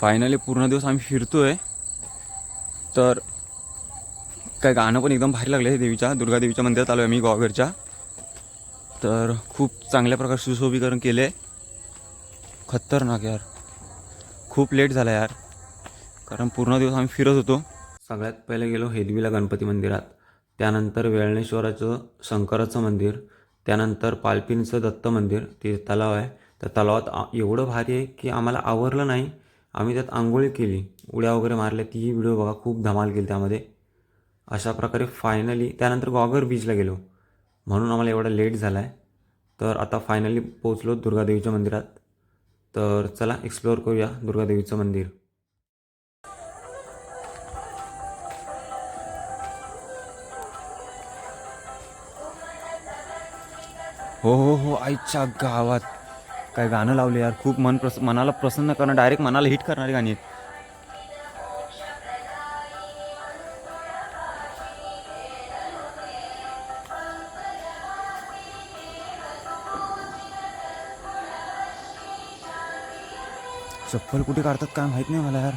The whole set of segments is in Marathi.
फायनली पूर्ण दिवस आम्ही फिरतो आहे तर काय गाणं पण एकदम भारी लागलं आहे देवीच्या दुर्गा देवीच्या मंदिरात आलो आहे मी गावघरच्या. तर खूप चांगल्या प्रकारे सुशोभीकरण केले आहे खतरनाक यार. खूप लेट झाला यार. कारण पूर्ण दिवस आम्ही फिरत होतो. सगळ्यात पहिले गेलो हेदवीला गणपती मंदिरात. त्यानंतर वेळणेश्वराचं शंकराचं मंदिर. त्यानंतर पालपिनचं दत्त मंदिर. ते तलाव आहे. त्या तलावात एवढं भारी आहे की आम्हाला आवरलं नाही. आम्ही त्यात आंघोळी केली उड्या वगैरे मारल्या तीही व्हिडिओ बघा खूप धमाल केली त्यामध्ये. अशा प्रकारे फायनली त्यानंतर गॉगर बीचला गेलो. म्हणून आम्हाला एवढा लेट झाला आहे तर आता फायनली पोचलो दुर्गादेवीच्या मंदिरात. तर चला एक्सप्लोअर करूया दुर्गादेवीचं मंदिर. हो हो हो आईच्या गावात. काय गाणं लावले यार. खूप मन प्रस मनाला प्रसन्न करणं डायरेक्ट मनाला हिट करणारी गाणी आहेत. चप्पल कुठे काढतात काय माहीत नाही मला यार.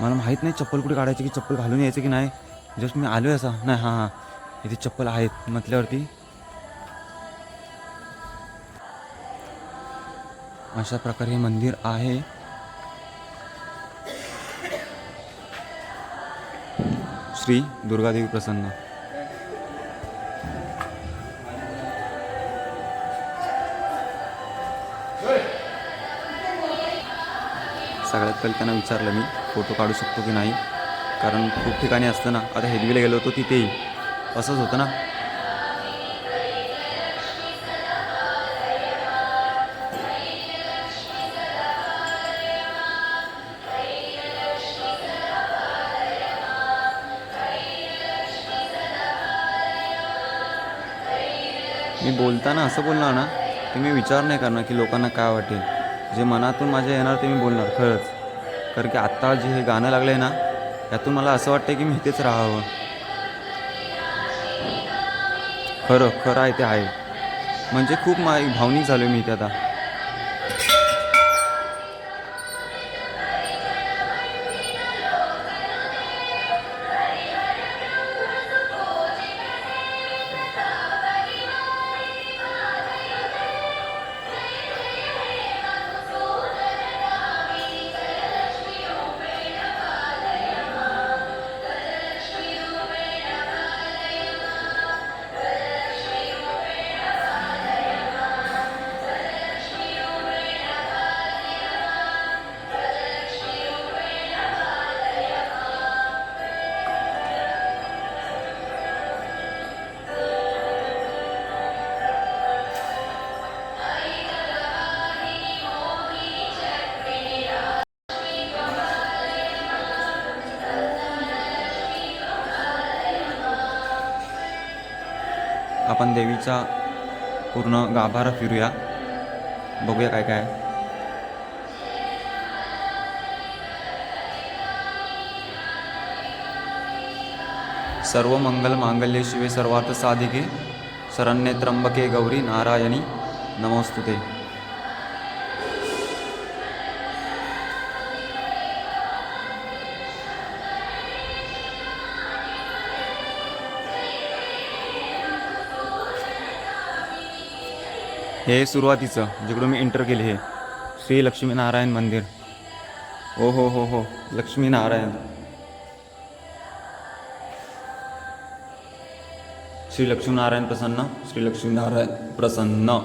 मला माहीत नाही चप्पल कुठे काढायची की चप्पल घालून यायचं की नाही. जस्ट मी आलो आहे असा. नाही हां हां. इथे चप्पल आहेत म्हटल्यावरती अशा प्रकारे हे मंदिर आहे. श्री दुर्गादेवी प्रसन्न. सगळ्यात पहिले त्यांना विचारलं मी फोटो काढू शकतो की नाही? कारण खूप ठिकाणी असतं ना आता हेदवीला गेलो होतो तिथेही. असंच होतं ना? मी बोलताना असं बोलणार ना की मी विचार नाही करणार की लोकांना काय वाटेल. जे मनातून माझ्या येणार ते मी बोलणार खरंच. कारण की आत्ता जे हे गाणं लागलं आहे ना त्यातून मला असं वाटतं की मी इथेच राहावं. खरं खरं आहे ते आहे. म्हणजे खूप मा भावनिक झालो मी इथे आता. आपण देवीचा पूर्ण गाभारा फिरूया. बघूया काय काय सर्व मंगल मांगल्य शिवे सर्वार्थ साधिके. शरण्ये त्र्यंबके गौरी नारायणी. नमोस्तुते. हे सुरुवातीचं जिकडून मी एंटर केले हे. श्री लक्ष्मीनारायण मंदिर. ओ हो हो हो लक्ष्मीनारायण. श्री लक्ष्मीनारायण प्रसन्न श्री लक्ष्मीनारायण प्रसन्न.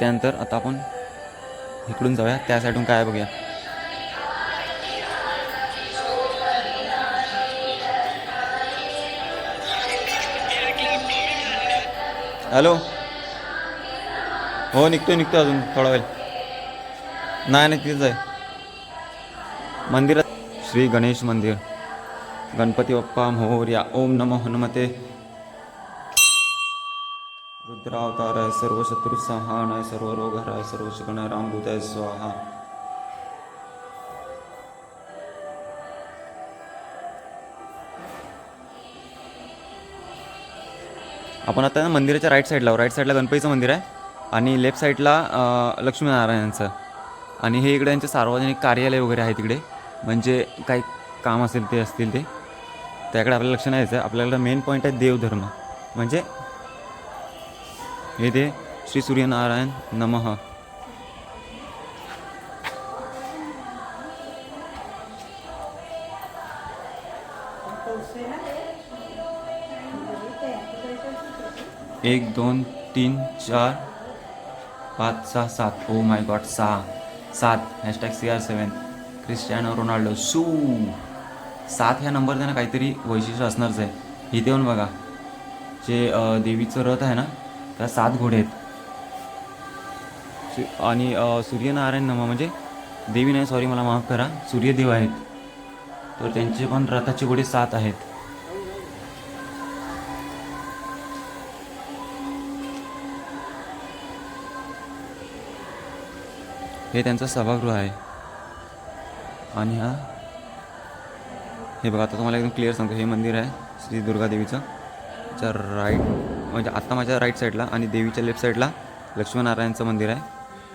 त्यानंतर आता आपण इकडून जाऊया त्या साईडून काय बघूया. हॅलो? हो निघतो आहे निघतो अजून थोडा वेळ. नाही नाही तिथेच आहे. मंदिरात श्री गणेश मंदिर. गणपती बाप्पा मोर्या ओम नमो हनुमते. रुद्रावतार आहे सर्व शत्रू सहान आहे सर्व रोग हराय सर्व शिकणाय आहे आहे स्वाहा. आपण आता ना मंदिराच्या राईट साईडला राईट साईडला गणपतीचं मंदिर आहे आणि लेफ्ट साईडला लक्ष्मीनारायणांचं. आणि हे इकडे यांचे सार्वजनिक कार्यालय वगैरे आहे तिकडे. म्हणजे काही काम असेल ते असतील ते. त्याकडे आपल्याला लक्ष नाही द्यायचं आपल्याला मेन पॉईंट आहे देवधर्म. म्हणजे हे ते श्री सूर्यनारायण नमः. एक दोन तीन चार पाच सहा सात. ओ माय गॉड सहा. सात. Hashtag C R seven Cristiano Ronaldo सू सात ह्या नंबर त्यांना काहीतरी वैशिष्ट्य असणारच आहे. इथे येऊन बघा. जे देवीचं रथ आहे ना त्या सात घोडे आहेत. आणि सूर्यनारायण नम म्हणजे देवी नाही सॉरी मला माफ करा. सूर्यदेव आहेत. तर त्यांचे पण रथाचे घोडे सात आहेत. हे त्यांचं सभागृह आहे. आणि हा हे बघा आता तुम्हाला एकदम क्लिअर सांगतो. हे मंदिर आहे श्री दुर्गादेवीचं. च्या राईट म्हणजे आत्ता माझ्या राईट साईडला आणि देवीच्या लेफ्ट साईडला लक्ष्मीनारायणचं मंदिर आहे.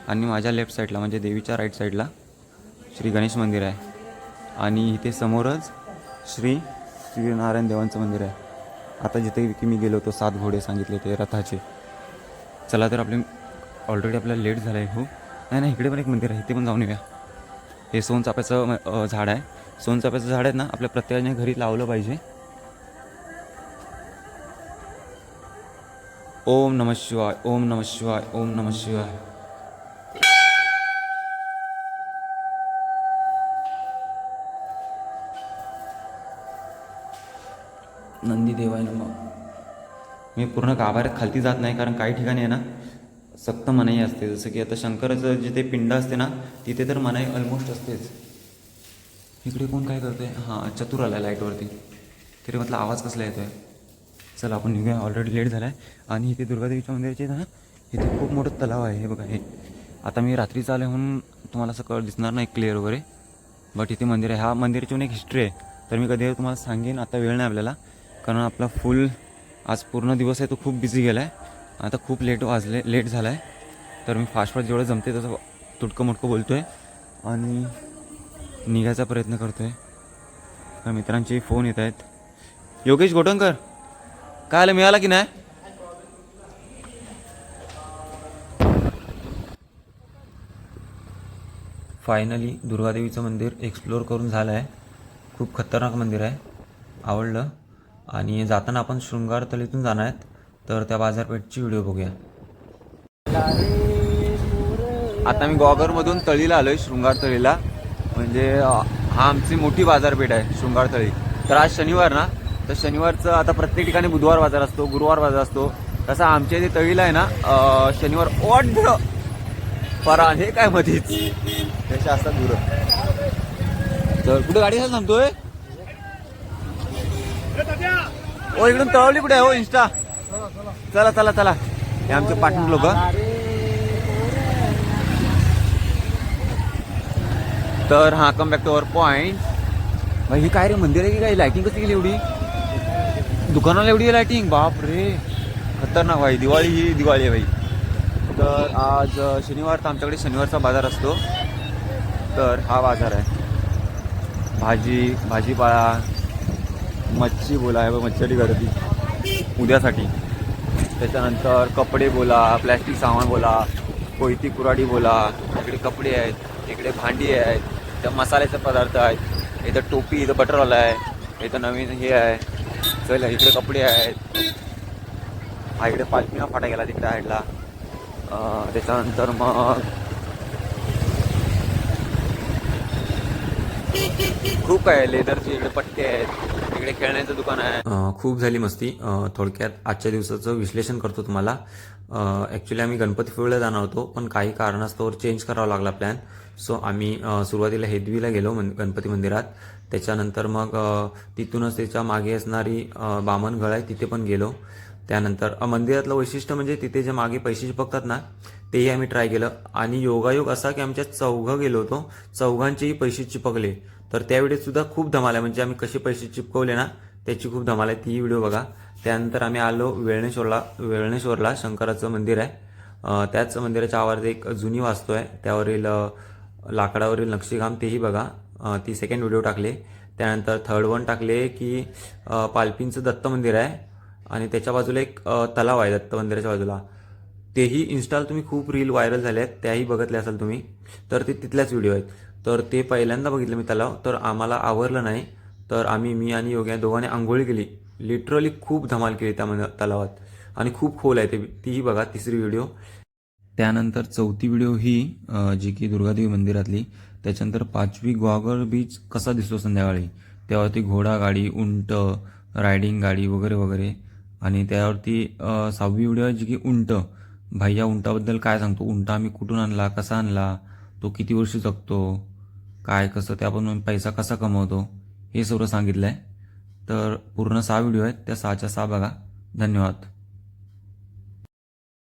आणि माझ्या लेफ्ट साईडला म्हणजे देवीच्या राईट साईडला श्री गणेश मंदिर आहे. आणि इथे समोरच श्री श्रीनारायण देवांचं मंदिर आहे. आता जिथे की मी गेलो होतो सात घोडे सांगितले ते रथाचे. चला तर आपले ऑलरेडी आपल्याला लेट झालं आहे हो. खूप नाही नाही इकडे पण एक मंदिर आहे इथे पण जाऊन येऊया. हे सोनचाफ्याचं झाड आहे. सोनचाफ्याचं झाड आहे ना आपल्या प्रत्येकाने घरी लावलं पाहिजे. ओम नम शिवाय ओम नम शिवाय ओम नम शिवाय. नंदी देवाय नम. मी पूर्ण गाभाऱ्यात खालती जात नाही कारण काही ठिकाणी आहे ना सक्त मनाई असते. जसं की आता शंकराचं जिथे पिंड असते ना तिथे तर मनाई ऑलमोस्ट असतेच. इकडे कोण काय करतोय? हां चतुर आला लाईटवरती. तरी म्हटलं आवाज कसला येतोय? चला आपण निघूया. ऑलरेडी लेट झाला आहे आणि इथे दुर्गादेवीच्या मंदिराचे ना इथे खूप मोठं तलाव आहे. हे बघा हे. आता मी रात्रीचं आले म्हणून तुम्हाला असं कळ दिसणार नाही क्लिअर वगैरे. बट इथे मंदिर आहे. हा मंदिराची एक हिस्ट्री आहे. तर मी कधी तुम्हाला सांगेन आता वेळ नाही आपल्याला. कारण आपला फुल आज पूर्ण दिवस आहे तो खूप बिझी गेला आहे आता खूप लेट वाजले लेट झाला आहे तर मी फास्ट फास्ट जेवढं जमते तसं तुटकं मुटकं बोलतो आहे आणि निघायचा प्रयत्न करतो आहे मित्रांचे फोन येत आहेत. योगेश गोटंकर काय आलं? मिळाला की नाही? फायनली दुर्गादेवीचं मंदिर एक्सप्लोअर करून झालं आहे खूप खतरनाक मंदिर आहे. आवडलं. आणि जाताना आपण शृंगारतलीतून जाणार आहेत. तर त्या बाजारपेठची व्हिडिओ बघूया. आता मी गॉगरमधून तळीला आलो आहे शृंगार तळीला. म्हणजे हा आमची मोठी बाजारपेठ आहे शृंगार तळी. तर आज शनिवार ना? तर शनिवारचं आता प्रत्येक ठिकाणी बुधवार बाजार असतो गुरुवार बाजार असतो. तसा आमच्या इथे तळीला आहे ना शनिवार ओढ! परा हे काय मधीच? तसे असतात गुरं? तर कुठे गाडी सांगतोय ओ इकडून तळवली कुठे आहे? हो इंस्टा चला चला चला. हे आमचे पाटण लोक. तर हा come back to our point भाई ही काय रे मंदिर आहे की काय? लायटिंग कशी गेली एवढी? दुकानाला एवढी लाइटिंग बाप रे खतरनाक भाई दिवाळी ही दिवाळी आहे भाई. तर आज शनिवार तर आमच्याकडे शनिवारचा बाजार असतो. तर हा बाजार आहे. भाजी भाजीपाला मच्छी बोला आहे मच्छी गर्दी. उद्यासाठी. त्याच्यानंतर कपडे बोला प्लॅस्टिक सामान बोला कोयती कुराडी बोला. इकडे कपडे आहेत इकडे भांडी आहेत इथं मसाल्याचे पदार्थ आहेत इथं टोपी इथं बटरवाला आहे इथं नवीन हे आहे. चल इकडे कपडे आहेत. हा इकडे पालखीना फाटा गेला तिकडे साईडला त्याच्यानंतर मग खूप आहे लेदरचे इकडे पट्टे आहेत. इकडे खेळण्याचं दुकान आहे. खूप झाली मस्ती. थोडक्यात आजच्या दिवसाचं विश्लेषण करतो तुम्हाला. ॲक्च्युली आम्ही गणपतीपुळेला जाणार होतो पण काही कारणास्तव चेंज करावा लागला प्लॅन सो आम्ही सुरुवातीला हेदवीला गेलो मन गणपती मंदिरात. त्याच्यानंतर मग तिथूनच त्याच्यामागे असणारी अं, बामणगळ आहे तिथे पण गेलो. त्यानंतर मंदिरातलं वैशिष्ट्य म्हणजे तिथे जे मागे पैसे बघतात ना तेही आम्ही ट्राय केलं. आणि योगायोग असा की आमच्या चौघं गेलो होतो. चौघांचेही पैसे चिपकले. तर त्यावेळेसुद्धा खूप धमाल आहे. म्हणजे आम्ही कसे पैसे चिपकवले ना त्याची खूप धमाल आहे. ती व्हिडिओ बघा. त्यानंतर आम्ही आलो वेळणेश्वरला वेळणेश्वरला. शंकराचं मंदिर आहे. त्याच मंदिराच्या आवारात एक जुनी वास्तू आहे. त्यावरील लाकडावरील नक्षीकाम तेही बघा. ती सेकंड व्हिडिओ टाकले. त्यानंतर थर्ड वन टाकले की पालपींचं दत्त मंदिर आहे. आणि त्याच्या बाजूला एक तलाव आहे दत्त मंदिराच्या बाजूला. तेही इन्स्टाल तुम्ही खूप रील व्हायरल झाले आहेत त्याही बघितले असाल तुम्ही. तर ते तिथल्याच व्हिडिओ आहेत. तर ते पहिल्यांदा बघितलं मी तलाव. तर आम्हाला आवरलं नाही. तर आम्ही मी आणि योग्या दोघांनी आंघोळी केली. लिटरली खूप धमाल केली त्या तलावात. आणि खूप खोल आहे ते. तीही बघा तिसरी व्हिडिओ त्यानंतर चौथी व्हिडिओ ही जी की दुर्गादेवी मंदिरातली त्याच्यानंतर पाचवी ग्वागर बीच कसा दिसतो संध्याकाळी? त्यावरती घोडा गाडी उंट रायडिंग गाडी वगैरे वगैरे. आणि त्यावरती सहावी व्हिडिओ आहे जी की उंट. भाई या उंटाबद्दल काय सांगतो? उंट आम्ही कुठून आणला? कसा आणला? तो किती वर्ष जगतो? काय कसं त्यापासून पैसा कसा कमवतो हे सर्व सांगितलं आहे तर पूर्ण सहा व्हिडिओ आहेत त्या सहाच्या सहा बघा. धन्यवाद.